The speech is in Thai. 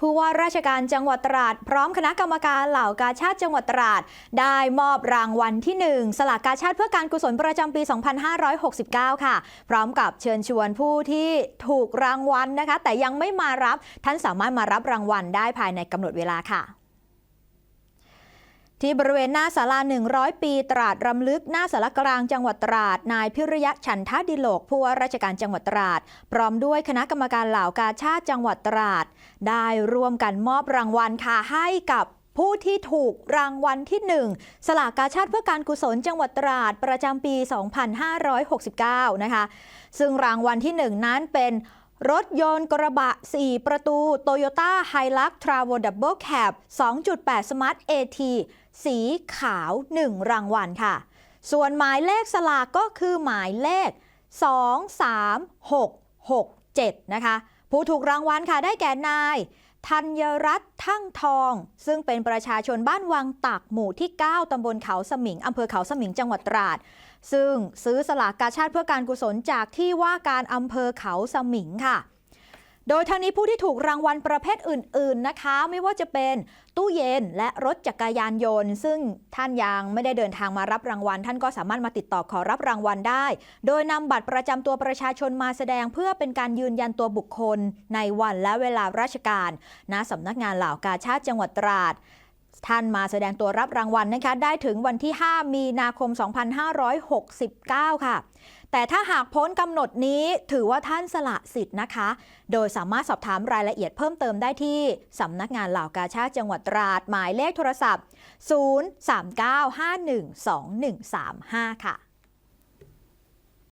ผู้ว่าราชการจังหวัดตราด พร้อมคณะกรรมการเหล่ากาชาติจังหวัดตราด ได้มอบรางวัลที่ 1 สลากกาชาติเพื่อการกุศลประจำปี 2569 ค่ะ พร้อมกับเชิญชวนผู้ที่ถูกรางวัลนะคะ แต่ยังไม่มารับท่านสามารถมารับรางวัลได้ภายในกำหนดเวลาค่ะ ที่บริเวณหน้าศาลา 100 ปีตราดรำลึกหน้าสารกลางจังหวัดตราด นายพิริยะฉันทดิโลกผู้ว่าราชการจังหวัดตราด พร้อมด้วยคณะกรรมการเหล่ากาชาติจังหวัดตราด ได้ร่วมกันมอบรางวัลค่ะให้กับผู้ที่ถูกรางวัลที่ 1 สลากกาชาติเพื่อการกุศลจังหวัดตราด ประจำปี 2569 นะคะ ซึ่งรางวัลที่ 1 นั้นเป็น รถยนต์กระบะ 4 ประตู Toyota Hilux Travo Double Cab 2.8 Smart AT สีขาว 1 รางวัลค่ะ ส่วนหมายเลขสลากก็คือหมายเลข 23667 นะคะ ผู้ถูกรางวัลค่ะได้แก่นาย ธัญรัตน์ทั้งทอง ซึ่งเป็นประชาชนบ้านวังตักหมู่ที่ 9 ตำบลเขาสมิง อำเภอเขาสมิง จังหวัดตราด ซึ่งซื้อสลากกาชาติเพื่อการกุศลจากที่ว่าการอำเภอเขาสมิงค่ะ โดยทางนี้ผู้ที่ถูกรางวัลประเภทอื่น ๆนะคะ ไม่ว่าจะเป็นตู้เย็นและรถจักรยานยนต์ ซึ่งท่านยังไม่ได้เดินทางมารับรางวัล ท่านก็สามารถมาติดต่อขอรับรางวัลได้ โดยนำบัตรประจำตัวประชาชนมาแสดงเพื่อเป็นการยืนยันตัวบุคคลในวันและเวลาราชการณสำนักงานเหล่ากาชาติจังหวัดตราด ท่านมาแสดงตัวรับรางวัลนะคะได้ถึงวันที่ 5 มีนาคม 2569 ค่ะ แต่ถ้าหากพ้นกำหนดนี้ถือว่าท่านสละสิทธิ์นะคะ โดยสามารถสอบถามรายละเอียดเพิ่มเติมได้ที่สำนักงานเหล่ากาชาติจังหวัดตราดหมายเลขโทรศัพท์ 039512135 ค่ะ